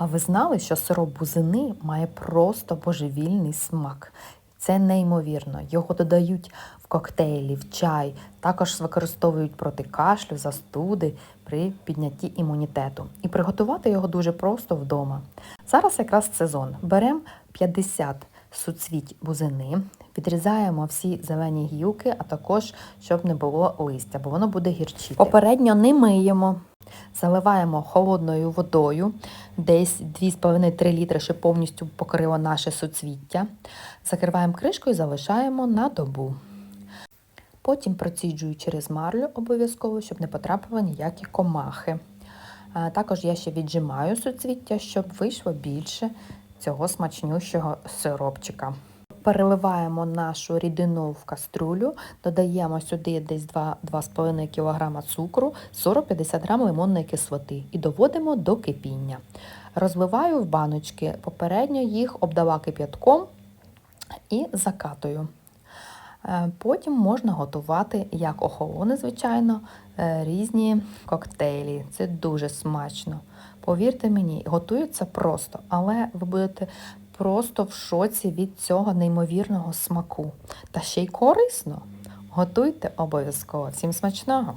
А ви знали, що сироп бузини має просто божевільний смак? Це неймовірно. Його додають в коктейлі, в чай, також використовують проти кашлю, застуди при піднятті імунітету. І приготувати його дуже просто вдома. Зараз якраз сезон. Беремо 50 суцвіть бузини, відрізаємо всі зелені гілки, а також щоб не було листя, бо воно буде гірчити. Попередньо не миємо. Заливаємо холодною водою, десь 2,5-3 літри, щоб повністю покрило наше суцвіття. Закриваємо кришкою і залишаємо на добу. Потім проціджую через марлю обов'язково, щоб не потрапили ніякі комахи. Також я ще віджимаю суцвіття, щоб вийшло більше цього смачнющого сиропчика. Переливаємо нашу рідину в каструлю, додаємо сюди десь 2 2,5 кг цукру, 40-50 г лимонної кислоти і доводимо до кипіння. Розливаю в баночки, попередньо їх обдала кип'ятком і закатую. Е, Потім можна готувати, як охолоне, звичайно, е, різні коктейлі. Це дуже смачно. Повірте мені, готується просто, але ви будете просто в шоці від цього неймовірного смаку. Та ще й корисно. Готуйте обов'язково. Всім смачного!